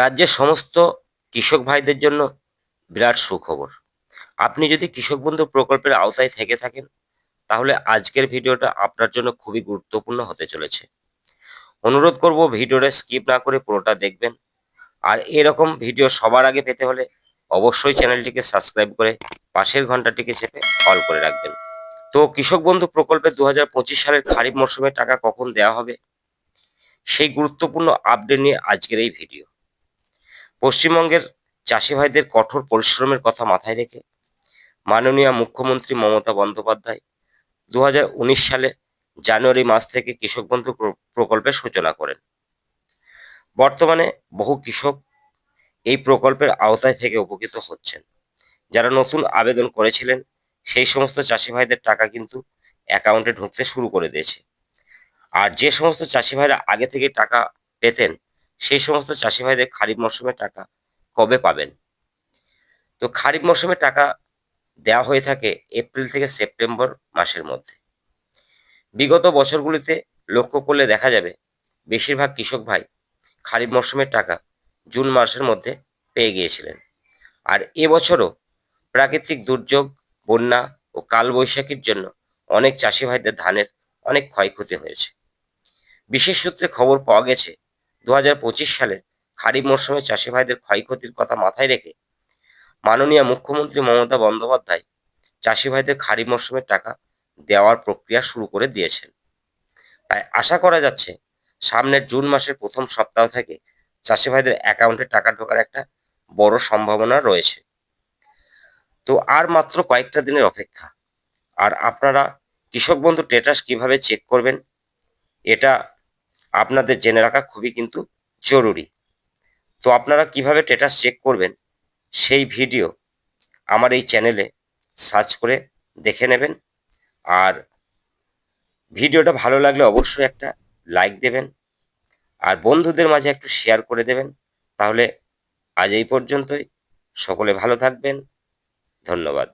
রাজ্যের সমস্ত কৃষক ভাইদের জন্য বিরাট সুখবর। আপনি যদি কৃষক বন্ধু প্রকল্পের আওতায় থেকে থাকেন, তাহলে আজকের ভিডিওটা আপনার জন্য খুবই গুরুত্বপূর্ণ হতে চলেছে। অনুরোধ করব ভিডিওটা স্কিপ না করে পুরোটা দেখবেন। আর এরকম ভিডিও সবার আগে পেতে হলে অবশ্যই চ্যানেলটিকে সাবস্ক্রাইব করে পাশের ঘন্টাটিকে চেপে অল করে রাখবেন। তো কৃষক বন্ধু প্রকল্পে দু হাজার পঁচিশ সালের খারিফ মরশুমে টাকা কখন দেওয়া হবে, সেই গুরুত্বপূর্ণ আপডেট নিয়ে আজকের এই ভিডিও। পশ্চিমবঙ্গের চাষি ভাইদের কঠোর পরিশ্রমের কথা মাথায় রেখে মাননীয় মুখ্যমন্ত্রী মমতা বন্দ্যোপাধ্যায় দু হাজার উনিশ সালে জানুয়ারি মাস থেকে কৃষক বন্ধু প্র- প্রকল্পের সূচনা করেন। বর্তমানে বহু কৃষক এই প্রকল্পের আওতায় থেকে উপকৃত হচ্ছেন। যারা নতুন আবেদন করেছিলেন, সেই সমস্ত চাষি ভাইদের টাকা কিন্তু অ্যাকাউন্টে ঢুকতে শুরু করে দিয়েছে। আর যে সমস্ত চাষি ভাইরা আগে থেকে টাকা পেতেন সেই সমস্ত চাষি ভাইদের খারিফ মরশুমে টাকা কবে পাবেন? তো খারিফ মরশুমে টাকা দেওয়া হয়ে থাকে এপ্রিল থেকে সেপ্টেম্বর মাসের মধ্যে। বিগত বছরগুলিতে লক্ষ্য করলে দেখা যাবে বেশিরভাগ কৃষক ভাই খারিফ মরশুমের টাকা জুন মাসের মধ্যে পেয়ে গিয়েছিলেন। আর এবছরও প্রাকৃতিক দুর্যোগ, বন্যা ও কালবৈশাখীর জন্য অনেক চাষি ভাইদের ধানের অনেক ক্ষয়ক্ষতি হয়েছে। বিশেষ সূত্রে খবর পাওয়া গেছে দু সালের খারিফ মরশুমে চাষি ভাইদের ক্ষয়ক্ষতির কথা মাথায় রেখে মাননীয় মুখ্যমন্ত্রী মমতা বন্দ্যোপাধ্যায় চাষি ভাইদের খারিফ মরশুমের টাকা দেওয়ার প্রক্রিয়া শুরু করে দিয়েছেন। তাই আশা করা যাচ্ছে সামনের জুন মাসের প্রথম সপ্তাহ থেকে চাষি ভাইদের অ্যাকাউন্টে টাকা ঢোকার একটা বড় সম্ভাবনা রয়েছে। তো আর মাত্র কয়েকটা দিনের অপেক্ষা। আর আপনারা কৃষক বন্ধু স্টেটাস কীভাবে চেক করবেন? এটা আপনাদের জেনে রাখা খুবই কিন্তু জরুরি। তো আপনারা কীভাবে স্টেটাস চেক করবেন, সেই ভিডিও আমার এই চ্যানেলে সার্চ করে দেখে নেবেন। আর ভিডিওটা ভালো লাগলে অবশ্যই একটা লাইক দেবেন। আর বন্ধুদের মাঝে একটু শেয়ার করে দেবেন। তাহলে আজ এই পর্যন্তই। সকলে ভালো থাকবেন। ধন্যবাদ।